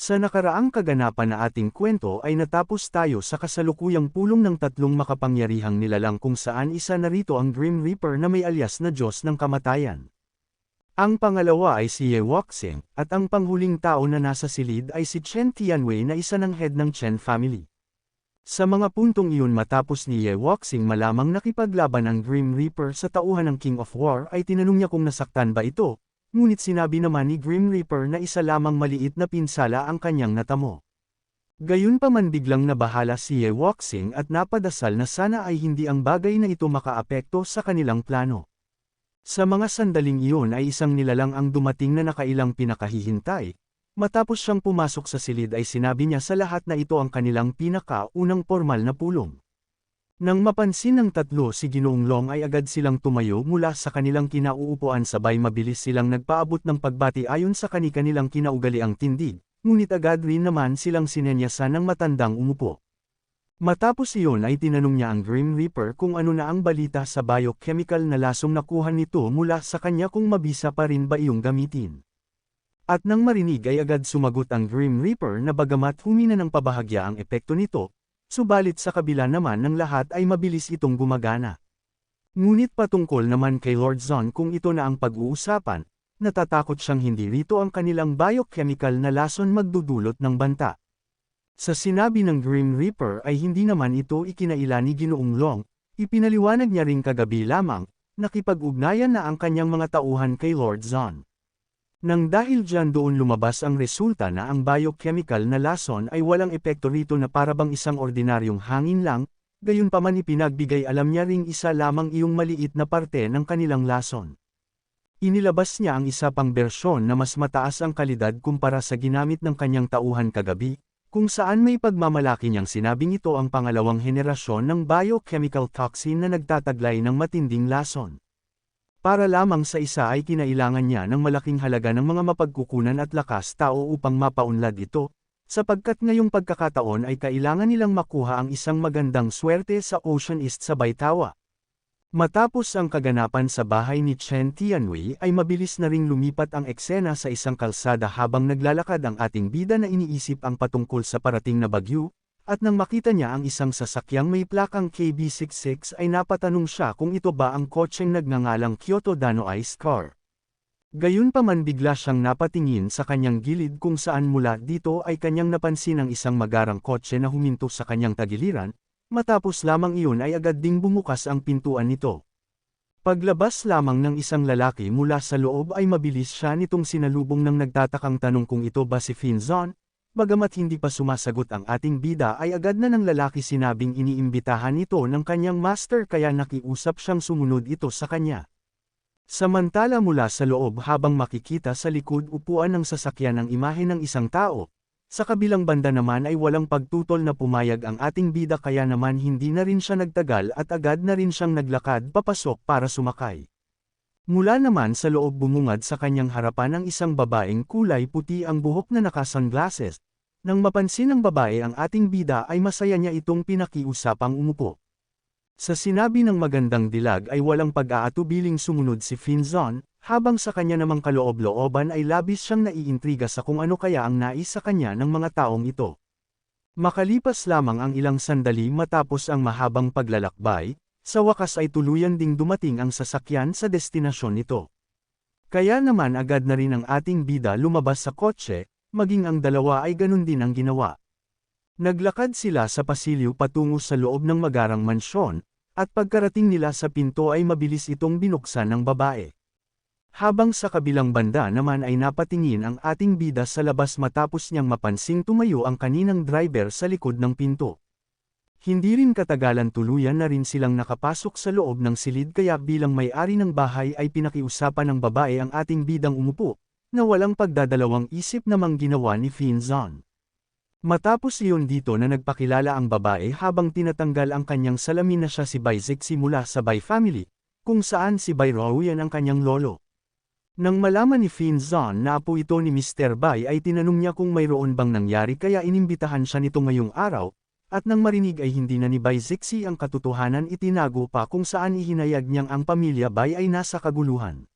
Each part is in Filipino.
Sa nakaraang kaganapan na ating kwento ay natapos tayo sa kasalukuyang pulong ng tatlong makapangyarihang nilalang kung saan isa narito ang Grim Reaper na may alias na Diyos ng Kamatayan. Ang pangalawa ay si Ye Wuxing, at ang panghuling tao na nasa silid ay si Chen Tianwei na isa ng head ng Chen family. Sa mga puntong iyon matapos ni Ye Wuxing malamang nakipaglaban ang Grim Reaper sa tauhan ng King of War ay tinanong niya kung nasaktan ba ito, Ngunit sinabi naman ni Grim Reaper na isa lamang maliit na pinsala ang kanyang natamo. Gayunpaman biglang nabahala si Ye Wuxing at napadasal na sana ay hindi ang bagay na ito makaapekto sa kanilang plano. Sa mga sandaling iyon ay isang nilalang ang dumating na nakailang pinakahihintay. Matapos siyang pumasok sa silid ay sinabi niya sa lahat na ito ang kanilang pinaka-unang formal na pulong. Nang mapansin ng tatlo si Ginoong Long ay agad silang tumayo mula sa kanilang kinauupuan sabay mabilis silang nagpaabot ng pagbati ayon sa kani-kanilang kinaugaliang tindig, ngunit agad rin naman silang sinenyasan ng matandang umupo. Matapos iyon ay tinanong niya ang Grim Reaper kung ano na ang balita sa biochemical na lasong nakuha nito mula sa kanya kung mabisa pa rin ba iyong gamitin. At nang marinig ay agad sumagot ang Grim Reaper na bagamat humina ng pabahagya ang epekto nito, Subalit sa kabila naman ng lahat ay mabilis itong gumagana. Ngunit patungkol naman kay Lord Zon kung ito na ang pag-uusapan, natatakot siyang hindi rito ang kanilang biochemical na lason magdudulot ng banta. Sa sinabi ng Grim Reaper ay hindi naman ito ikinaila ni Ginoong Long, ipinaliwanag niya ring kagabi lamang, nakipag-ugnayan na ang kanyang mga tauhan kay Lord Zon. Nang dahil dyan doon lumabas ang resulta na ang biochemical na lason ay walang epekto rito na parabang isang ordinaryong hangin lang, gayon pa man ipinagbigay alam niya ring isa lamang iyong maliit na parte ng kanilang lason. Inilabas niya ang isa pang bersyon na mas mataas ang kalidad kumpara sa ginamit ng kanyang tauhan kagabi, kung saan may pagmamalaki niyang sinabing ito ang pangalawang henerasyon ng biochemical toxin na nagtataglay ng matinding lason. Para lamang sa isa ay kinailangan niya ng malaking halaga ng mga mapagkukunan at lakas tao upang mapaunlad ito, sapagkat ngayong pagkakataon ay kailangan nilang makuha ang isang magandang swerte sa Ocean East sa Baitawa. Matapos ang kaganapan sa bahay ni Chen Tianwei ay mabilis na ring lumipat ang eksena sa isang kalsada habang naglalakad ang ating bida na iniisip ang patungkol sa parating na bagyo, at nang makita niya ang isang sasakyang may plakang KB66 ay napatanong siya kung ito ba ang kotseng nagngangalang Kyoto Dano Ice Car. Gayunpaman bigla siyang napatingin sa kanyang gilid kung saan mula dito ay kanyang napansin ang isang magarang kotse na huminto sa kanyang tagiliran, matapos lamang iyon ay agad ding bumukas ang pintuan nito. Paglabas lamang ng isang lalaki mula sa loob ay mabilis siya nitong sinalubong ng nagtatakang tanong kung ito ba si Finzon, Bagamat hindi pa sumasagot ang ating bida ay agad na ng lalaki sinabing iniimbitahan ito ng kanyang master kaya nakiusap siyang sumunod ito sa kanya. Samantala mula sa loob habang makikita sa likod upuan ng sasakyan ang imahe ng isang tao, sa kabilang banda naman ay walang pagtutol na pumayag ang ating bida kaya naman hindi na rin siya nagtagal at agad na rin siyang naglakad papasok para sumakay. Mula naman sa loob bumungad sa kanyang harapan ang isang babaeng kulay puti ang buhok na naka-sunglasses. Nang mapansin ng babae ang ating bida ay masaya niya itong pinakiusapang umupo. Sa sinabi ng magandang dilag ay walang pag-aatubiling sumunod si Finzon, habang sa kanya namang kaloob-looban ay labis siyang naiintriga sa kung ano kaya ang nais sa kanya ng mga taong ito. Makalipas lamang ang ilang sandali matapos ang mahabang paglalakbay, sa wakas ay tuluyan ding dumating ang sasakyan sa destinasyon nito. Kaya naman agad na rin ang ating bida lumabas sa kotse, maging ang dalawa ay ganun din ang ginawa. Naglakad sila sa pasilyo patungo sa loob ng magarang mansyon, at pagkarating nila sa pinto ay mabilis itong binuksan ng babae. Habang sa kabilang banda naman ay napatingin ang ating bida sa labas matapos niyang mapansing tumayo ang kaninang driver sa likod ng pinto. Hindi rin katagalan tuluyan na rin silang nakapasok sa loob ng silid kaya bilang may-ari ng bahay ay pinakiusapan ng babae ang ating bidang umupo, na walang pagdadalawang isip namang ginawa ni Finzon. Matapos iyon dito na nagpakilala ang babae habang tinatanggal ang kanyang salamin na siya si Baizek simula sa Bai family, kung saan si Bai Rowan ang kanyang lolo. Nang malaman ni Finzon na apo ito ni Mr. Bai ay tinanong niya kung mayroon bang nangyari kaya inimbitahan siya nito ngayong araw, at nang marinig ay hindi na ni Bai Zixi ang katotohanan itinago pa kung saan ihinayag niyang ang pamilya Bai ay nasa kaguluhan.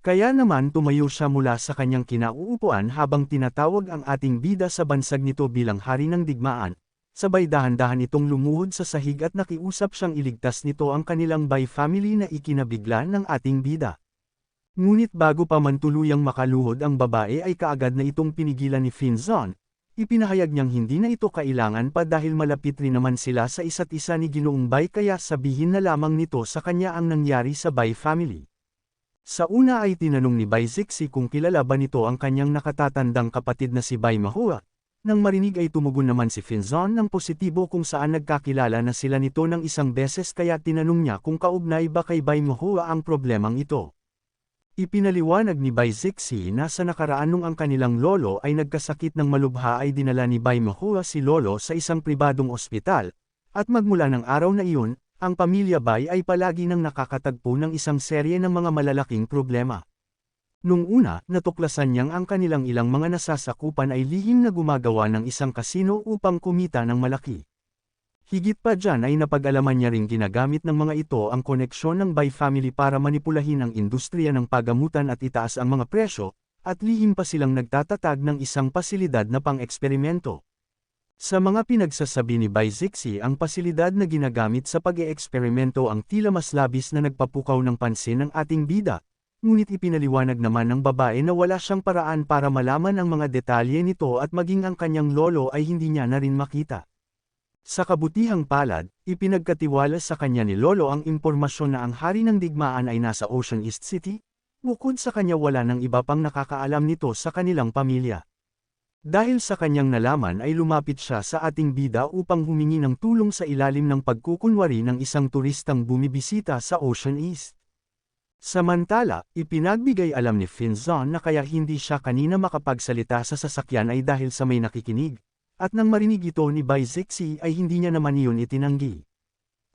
Kaya naman tumayo siya mula sa kanyang kinauupuan habang tinatawag ang ating bida sa bansag nito bilang hari ng digmaan, sabay dahan-dahan itong lumuhod sa sahig at nakiusap siyang iligtas nito ang kanilang by family na ikinabigla ng ating bida. Ngunit bago pa man tuluyang makaluhod ang babae ay kaagad na itong pinigilan ni Finzon, ipinahayag niyang hindi na ito kailangan pa dahil malapit rin naman sila sa isa't isa ni Ginoong Bay kaya sabihin na lamang nito sa kanya ang nangyari sa Bay family. Sa una ay tinanong ni Bai Zixi kung kilala ba nito ang kanyang nakatatandang kapatid na si Bai Mahua. Nang marinig ay tumugon naman si Finzon ng positibo kung saan nagkakilala na sila nito ng isang beses kaya tinanong niya kung kaugnay ba kay Bai Mahua ang problemang ito. Ipinaliwanag ni Bai Zixi na sa nakaraan nung ang kanilang lolo ay nagkasakit ng malubha ay dinala ni Bai Mahua si lolo sa isang pribadong ospital, at magmula ng araw na iyon, ang pamilya Bay ay palagi nang nakakatagpo ng isang serye ng mga malalaking problema. Nung una, natuklasan niyang ang kanilang ilang mga nasasakupan ay lihim na gumagawa ng isang kasino upang kumita ng malaki. Higit pa dyan ay napag-alaman niya ring ginagamit ng mga ito ang koneksyon ng Bay family para manipulahin ang industriya ng pagamutan at itaas ang mga presyo, at lihim pa silang nagtatatag ng isang pasilidad na pang-eksperimento. Sa mga pinagsasabi ni Byzixi ang pasilidad na ginagamit sa pag-eeksperimento ang tila mas labis na nagpapukaw ng pansin ng ating bida, ngunit ipinaliwanag naman ng babae na wala siyang paraan para malaman ang mga detalye nito at maging ang kanyang lolo ay hindi niya na rin makita. Sa kabutihang palad, ipinagkatiwala sa kanya ni Lolo ang impormasyon na ang hari ng digmaan ay nasa Ocean East City, bukod sa kanya wala nang iba pang nakakaalam nito sa kanilang pamilya. Dahil sa kanyang nalaman ay lumapit siya sa ating bida upang humingi ng tulong sa ilalim ng pagkukunwari ng isang turistang bumibisita sa Ocean East. Samantala, ipinagbigay alam ni Finzon na kaya hindi siya kanina makapagsalita sa sasakyan ay dahil sa may nakikinig, at nang marinig ito ni Bai Zixi ay hindi niya naman iyon itinanggi.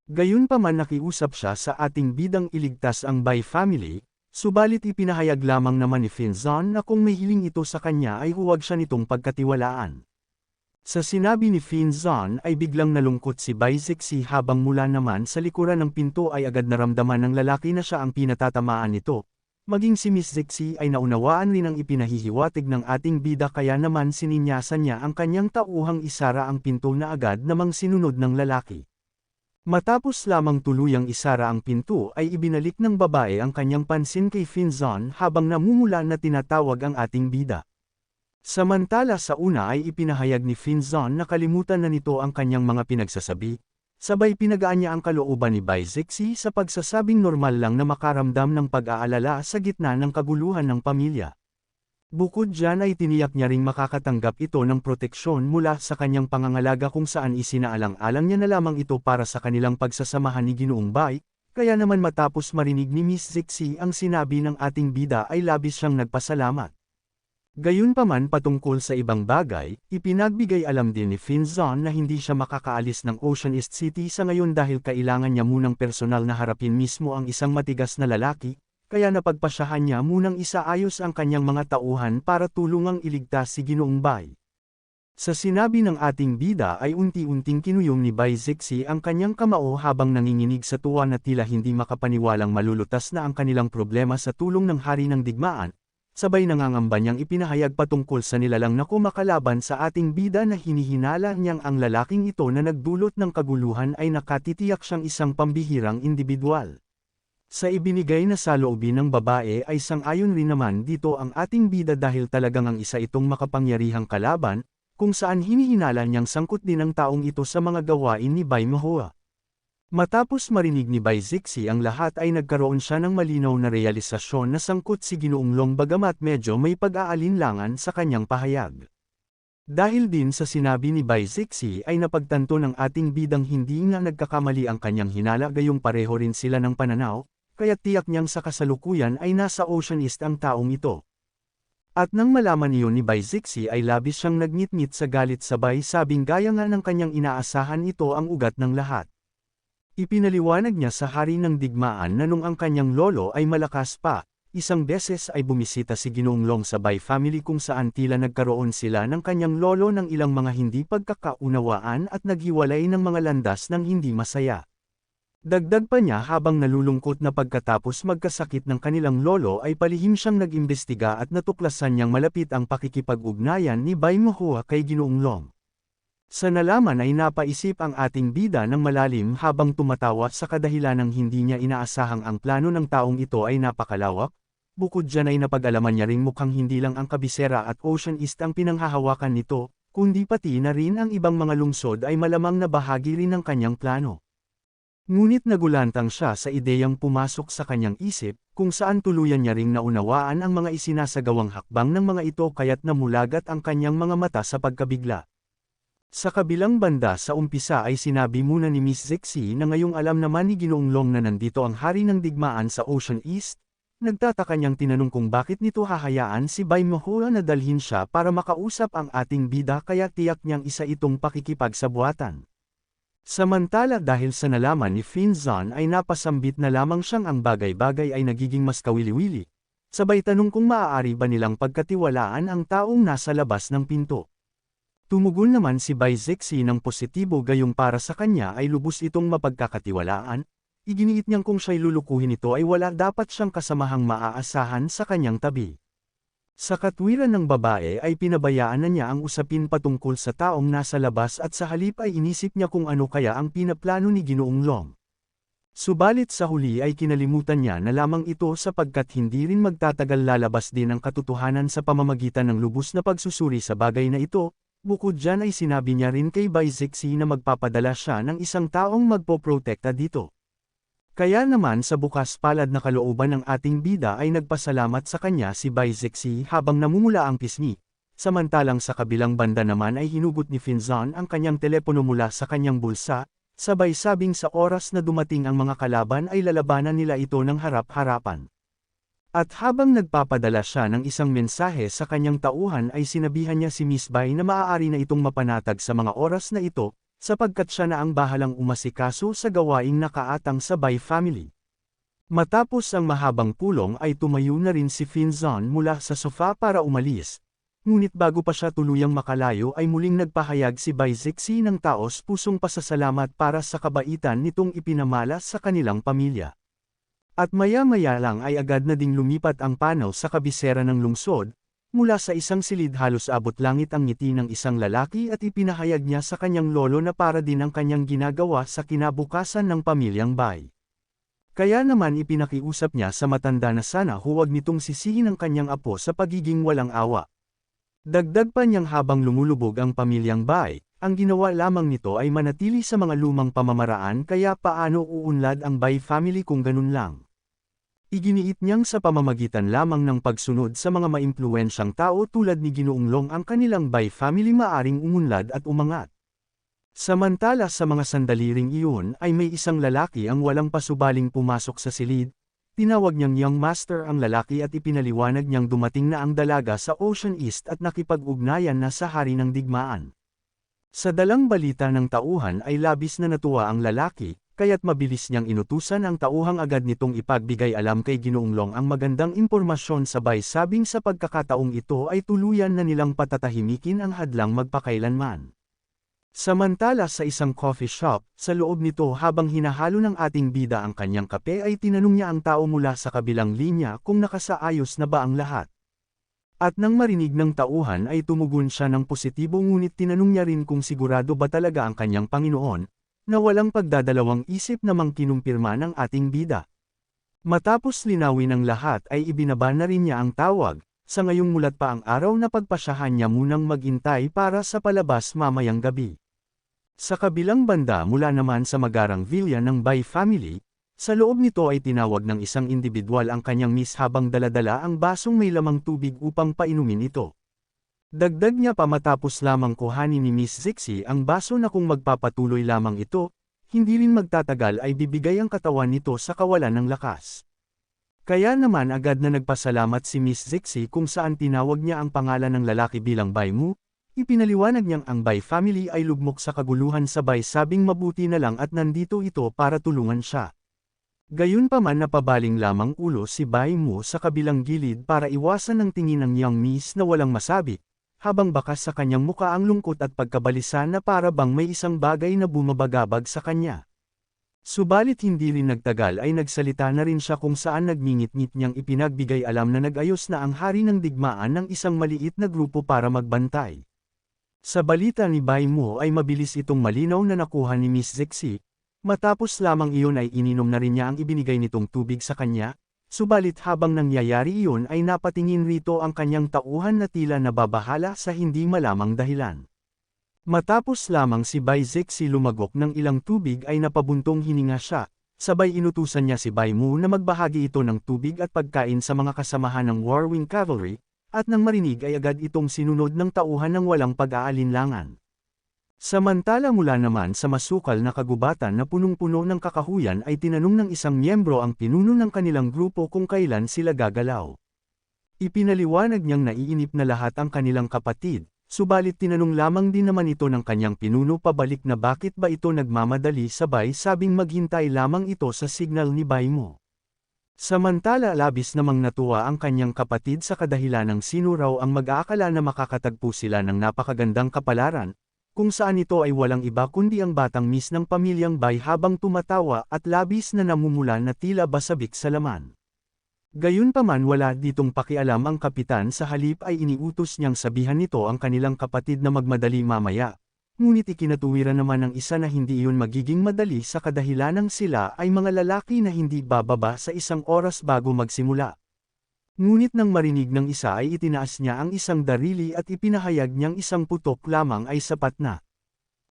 Gayunpaman nakiusap siya sa ating bidang iligtas ang Bai family, Subalit ipinahayag lamang naman ni Finzon na kung may hiling ito sa kanya ay huwag siya nitong pagkatiwalaan. Sa sinabi ni Finzon ay biglang nalungkot si Baizexi habang mula naman sa likuran ng pinto ay agad naramdaman ng lalaki na siya ang pinatatamaan nito. Maging si Miss Zexi ay naunawaan rin ang ipinahihiwatig ng ating bida kaya naman sininyasan niya ang kanyang tauhang isara ang pinto na agad namang sinunod ng lalaki. Matapos lamang tuluyang isara ang pinto ay ibinalik ng babae ang kanyang pansin kay Finzon habang namumula na tinatawag ang ating bida. Samantala sa una ay ipinahayag ni Finzon na kalimutan na nito ang kanyang mga pinagsasabi, sabay pinagaan niya ang kalooban ni Bizexi sa pagsasabing normal lang na makaramdam ng pag-aalala sa gitna ng kaguluhan ng pamilya. Bukod dyan ay tiniyak niya ring makakatanggap ito ng proteksyon mula sa kanyang pangangalaga kung saan isinaalang-alang niya na lamang ito para sa kanilang pagsasamahan ni Ginoong Bay, kaya naman matapos marinig ni Miss Zixi ang sinabi ng ating bida ay labis siyang nagpasalamat. Gayunpaman patungkol sa ibang bagay, ipinagbigay alam din ni Finzon na hindi siya makakaalis ng Ocean East City sa ngayon dahil kailangan niya munang personal na harapin mismo ang isang matigas na lalaki, kaya napagpasyahan niya munang isaayos ang kanyang mga tauhan para tulungang iligtas si Ginoong Bay. Sa sinabi ng ating bida ay unti-unting kinuyong ni Bay Zixi ang kanyang kamao habang nanginginig sa tuwa na tila hindi makapaniwalang malulutas na ang kanilang problema sa tulong ng hari ng digmaan, sabay nangangamba niyang ipinahayag patungkol sa nilalang na kumakalaban sa ating bida na hinihinala niyang ang lalaking ito na nagdulot ng kaguluhan ay nakatitiyak siyang isang pambihirang individual. Sa ibinigay na saloobin ng babae ay sang-ayon rin naman dito ang ating bida dahil talagang ang isa itong makapangyarihang kalaban, kung saan hinihinala niyang sangkot din ang taong ito sa mga gawain ni Bai Mahua. Matapos marinig ni Bai Zixi ang lahat ay nagkaroon siya ng malinaw na realisasyon na sangkot si Ginoong Long bagamat medyo may pag-aalinlangan sa kanyang pahayag. Dahil din sa sinabi ni Bai Zixi ay napagtanto ng ating bidang hindi nga nagkakamali ang kanyang hinala gayong pareho rin sila ng pananaw, kaya tiyak niyang sa kasalukuyan ay nasa Ocean East ang taong ito. At nang malaman niyo ni Bai Zixi ay labis siyang nagngit-ngit sa galit sabay sabing gaya nga ng kanyang inaasahan ito ang ugat ng lahat. Ipinaliwanag niya sa hari ng digmaan na nung ang kanyang lolo ay malakas pa, isang beses ay bumisita si Ginoong Long sa Bai family kung saan tila nagkaroon sila ng kanyang lolo ng ilang mga hindi pagkakaunawaan at naghiwalay ng mga landas ng hindi masaya. Dagdag pa niya habang nalulungkot na pagkatapos magkasakit ng kanilang lolo ay palihim siyang nag-imbestiga at natuklasan niyang malapit ang pakikipag-ugnayan ni Bai Mahua kay Ginoong Long. Sa nalaman ay napaisip ang ating bida ng malalim habang tumatawa sa kadahilanang hindi niya inaasahang ang plano ng taong ito ay napakalawak, bukod dyan ay napag-alaman niya ring mukhang hindi lang ang Kabisera at Ocean East ang pinanghahawakan nito, kundi pati na rin ang ibang mga lungsod ay malamang na bahagi rin ng kanyang plano. Ngunit nagulantang siya sa ideyang pumasok sa kanyang isip, kung saan tuluyan niya ring naunawaan ang mga isinasagawang hakbang ng mga ito kaya't namulagat ang kanyang mga mata sa pagkabigla. Sa kabilang banda sa umpisa ay sinabi muna ni Miss Zexi na ngayong alam naman ni Ginoong Long na nandito ang hari ng digmaan sa Ocean East, nagtataka niyang tinanong kung bakit nito hahayaan si Bai Mahua na dalhin siya para makausap ang ating bida kaya tiyak niyang isa itong pakikipagsabuatan. Samantala dahil sa nalaman ni Finzon ay napasambit na lamang siyang ang bagay-bagay ay nagiging mas kawili-wili. Sabay tanong kung maaari ba nilang pagkatiwalaan ang taong nasa labas ng pinto. Tumugon naman si Baizexi ng positibo gayong para sa kanya ay lubos itong mapagkakatiwalaan, iginiit niyang kung siya'y lulukuhin ito ay wala dapat siyang kasamahang maaasahan sa kanyang tabi. Sa katwiran ng babae ay pinabayaan na niya ang usapin patungkol sa taong nasa labas at sa halip ay inisip niya kung ano kaya ang pinaplano ni Ginoong Long. Subalit sa huli ay kinalimutan niya na lamang ito sapagkat hindi rin magtatagal lalabas din ang katotohanan sa pamamagitan ng lubos na pagsusuri sa bagay na ito, bukod dyan ay sinabi niya rin kay Baizexi na magpapadala siya ng isang taong magpoprotekta dito. Kaya naman sa bukas palad na kalooban ng ating bida ay nagpasalamat sa kanya si Baizexi habang namumula ang pisngi. Samantalang sa kabilang banda naman ay hinugot ni Finzon ang kanyang telepono mula sa kanyang bulsa, sabay sabing sa oras na dumating ang mga kalaban ay lalabanan nila ito ng harap-harapan. At habang nagpapadala siya ng isang mensahe sa kanyang tauhan ay sinabihan niya si Miss Bai na maaari na itong mapanatag sa mga oras na ito, sapagkat siya na ang bahalang umasikaso sa gawaing nakaatang sa Bai family. Matapos ang mahabang pulong ay tumayo na rin si Finzon mula sa sofa para umalis. Ngunit bago pa siya tuluyang makalayo ay muling nagpahayag si Bai Zixi ng taos pusong pasasalamat para sa kabaitan nitong ipinamala sa kanilang pamilya. At maya-maya lang ay agad na ding lumipat ang panaw sa kabisera ng lungsod, Mula sa isang silid halos abot langit ang ngiti ng isang lalaki at ipinahayag niya sa kanyang lolo na para din ang kanyang ginagawa sa kinabukasan ng pamilyang bay. Kaya naman ipinakiusap niya sa matanda na sana huwag nitong sisihin ang kanyang apo sa pagiging walang awa. Dagdag pa niyang habang lumulubog ang pamilyang bay, ang ginawa lamang nito ay manatili sa mga lumang pamamaraan kaya paano uunlad ang bay family kung ganun lang. Iginiit niyang sa pamamagitan lamang ng pagsunod sa mga maimpluwensyang tao tulad ni Ginoong Long ang kanilang by family maaring umunlad at umangat. Samantala sa mga sandali ring iyon ay may isang lalaki ang walang pasubaling pumasok sa silid, tinawag niyang young master ang lalaki at ipinaliwanag niyang dumating na ang dalaga sa Ocean East at nakipag-ugnayan na sa hari ng digmaan. Sa dalang balita ng tauhan ay labis na natuwa ang lalaki, kaya't mabilis niyang inutusan ang tauhang agad nitong ipagbigay alam kay Ginoong Long ang magandang impormasyon sabay sabing sa pagkakataong ito ay tuluyan na nilang patatahimikin ang hadlang magpakailanman. Samantala sa isang coffee shop, sa loob nito habang hinahalo ng ating bida ang kanyang kape ay tinanong niya ang tao mula sa kabilang linya kung nakasaayos na ba ang lahat. At nang marinig ng tauhan ay tumugon siya ng positibo ngunit tinanong niya rin kung sigurado ba talaga ang kanyang Panginoon, na walang pagdadalawang isip namang kinumpirma ng ating bida. Matapos linawin ang lahat ay ibinaba na rin niya ang tawag, sa ngayong mulat pa ang araw na pagpasyahan niya munang magintay para sa palabas mamayang gabi. Sa kabilang banda mula naman sa magarang villa ng Bay family, sa loob nito ay tinawag ng isang individual ang kanyang miss habang daladala ang basong may lamang tubig upang painumin ito. Dagdag niya pa matapos lamang kuhanin ni Miss Zixi ang baso na kung magpapatuloy lamang ito, hindi rin magtatagal ay bibigay ang katawan nito sa kawalan ng lakas. Kaya naman agad na nagpasalamat si Miss Zixi kung saan tinawag niya ang pangalan ng lalaki bilang Bai Mu, ipinaliwanag niyang ang Bai family ay lugmok sa kaguluhan sabay sabing mabuti na lang at nandito ito para tulungan siya. Gayunpaman napabaling lamang ulo si Bai Mu sa kabilang gilid para iwasan ang tingin ng young miss na walang masabi, habang bakas sa kanyang muka ang lungkot at pagkabalisa na para bang may isang bagay na bumabagabag sa kanya. Subalit hindi rin nagtagal ay nagsalita na rin siya kung saan nagmingit-ngit niyang ipinagbigay alam na nag-ayos na ang hari ng digmaan ng isang maliit na grupo para magbantay. Sa balita ni Bai Mo ay mabilis itong malinaw na nakuha ni Miss Zexi, matapos lamang iyon ay ininom na rin niya ang ibinigay nitong tubig sa kanya, subalit habang nangyayari iyon ay napatingin rito ang kanyang tauhan na tila nababahala sa hindi malamang dahilan. Matapos lamang si Bai Zexi lumagok ng ilang tubig ay napabuntong hininga siya, sabay inutusan niya si Bai Mu na magbahagi ito ng tubig at pagkain sa mga kasamahan ng Warwing Cavalry, at nang marinig ay agad itong sinunod ng tauhan ng walang pag-aalinlangan. Samantala mula naman sa masukal na kagubatan na punong-puno ng kakahuyan ay tinanong ng isang miyembro ang pinuno ng kanilang grupo kung kailan sila gagalaw. Ipinaliwanag niyang naiinip na lahat ang kanilang kapatid, Subalit tinanong lamang din naman ito ng kanyang pinuno pabalik na bakit ba ito nagmamadali sabay sabing maghintay lamang ito sa signal ni Baimo. Samantala labis namang natuwa ang kanyang kapatid sa kadahilan ng sino raw ang mag-aakala na makakatagpo sila ng napakagandang kapalaran, kung saan ito ay walang iba kundi ang batang miss ng pamilyang Bay habang tumatawa at labis na namumula na tila basabik sa laman. Gayunpaman wala ditong pakialam ang kapitan sa halip ay iniutos niyang sabihan nito ang kanilang kapatid na magmadali mamaya. Ngunit ikinatuwiran naman ng isa na hindi iyon magiging madali sa kadahilanang sila ay mga lalaki na hindi bababa sa isang oras bago magsimula. Ngunit nang marinig ng isa ay itinaas niya ang isang darili at ipinahayag niyang isang putok lamang ay sapat na.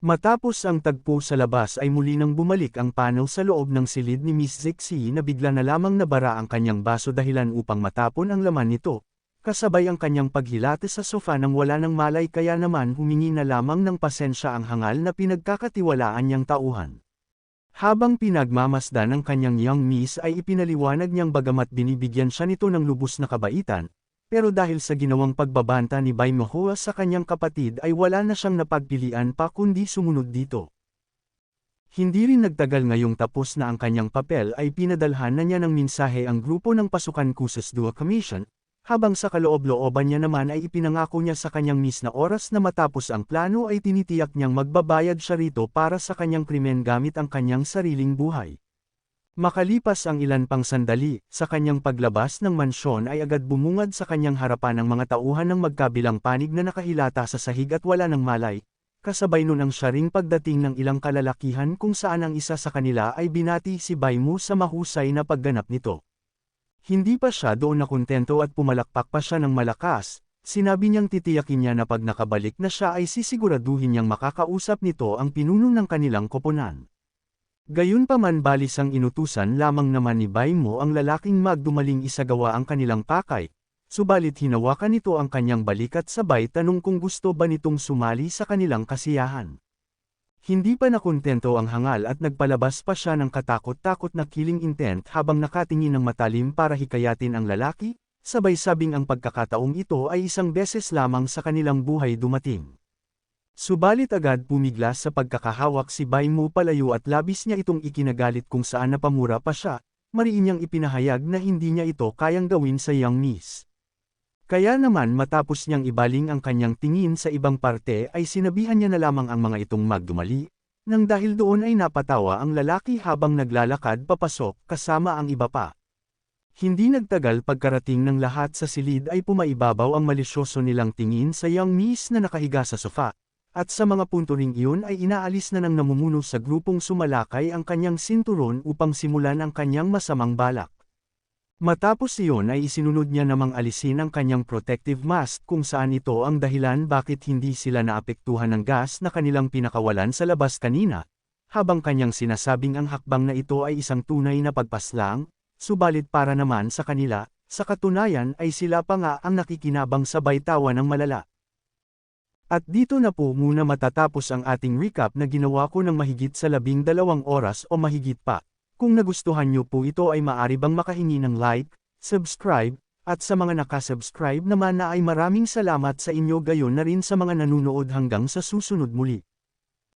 Matapos ang tagpo sa labas ay muli nang bumalik ang panel sa loob ng silid ni Miss Zexi na bigla na lamang nabara ang kanyang baso dahilan upang matapon ang laman nito, kasabay ang kanyang paghilate sa sofa nang wala ng malay kaya naman humingi na lamang ng pasensya ang hangal na pinagkakatiwalaan niyang tauhan. Habang pinagmamasdan ng kanyang young miss ay ipinaliwanag niyang bagamat binibigyan siya nito ng lubos na kabaitan, pero dahil sa ginawang pagbabanta ni Bai Mahua sa kanyang kapatid ay wala na siyang napagpilian pa kundi sumunod dito. Hindi rin nagtagal ngayong tapos na ang kanyang papel ay pinadalhan na niya ng mensahe ang grupo ng pasukan Kusas Dua Commission, habang sa kaloob-looban niya naman ay ipinangako niya sa kanyang miss na oras na matapos ang plano ay tinitiyak niyang magbabayad siya rito para sa kanyang krimen gamit ang kanyang sariling buhay. Makalipas ang ilan pang sandali, sa kanyang paglabas ng mansyon ay agad bumungad sa kanyang harapan ang mga tauhan ng magkabilang panig na nakahilata sa sahig at wala ng malay, kasabay nun ang syaring pagdating ng ilang kalalakihan kung saan ang isa sa kanila ay binati si Baimu sa mahusay na pagganap nito. Hindi pa siya doon nakontento at pumalakpak pa siya ng malakas, sinabi niyang titiyakin niya na pag nakabalik na siya ay sisiguraduhin niyang makakausap nito ang pinuno ng kanilang koponan. Gayunpaman balis ang inutusan lamang naman ni Baimo ang lalaking magdumaling isagawa ang kanilang pakay, subalit hinawakan nito ang kanyang balikat sabay tanong kung gusto ba nitong sumali sa kanilang kasiyahan. Hindi pa nakontento ang hangal at nagpalabas pa siya ng katakot-takot na killing intent habang nakatingin ng matalim para hikayatin ang lalaki, sabay sabing ang pagkakataong ito ay isang beses lamang sa kanilang buhay dumating. Subalit agad pumiglas sa pagkakahawak si Bai Mu palayo at labis niya itong ikinagalit kung saan napamura pa siya, mariin niyang ipinahayag na hindi niya ito kayang gawin sa young miss. Kaya naman matapos niyang ibaling ang kanyang tingin sa ibang parte ay sinabihan niya na lamang ang mga itong magdumali, nang dahil doon ay napatawa ang lalaki habang naglalakad papasok kasama ang iba pa. Hindi nagtagal pagkarating ng lahat sa silid ay pumaibabaw ang malisyoso nilang tingin sa young miss na nakahiga sa sofa, at sa mga punto ring iyon ay inaalis na ng namumuno sa grupong sumalakay ang kanyang sinturon upang simulan ang kanyang masamang balak. Matapos iyon ay isinunod niya namang alisin ang kanyang protective mask kung saan ito ang dahilan bakit hindi sila naapektuhan ng gas na kanilang pinakawalan sa labas kanina, habang kanyang sinasabing ang hakbang na ito ay isang tunay na pagpaslang, subalit para naman sa kanila, sa katunayan ay sila pa nga ang nakikinabang sabay tawa ng malala. At dito na po muna matatapos ang ating recap na ginawa ko ng mahigit sa labing dalawang oras o mahigit pa. Kung nagustuhan nyo po ito ay maari bang makahingi ng like, subscribe, at sa mga nakasubscribe naman na ay maraming salamat sa inyo gayon na rin sa mga nanunood hanggang sa susunod muli.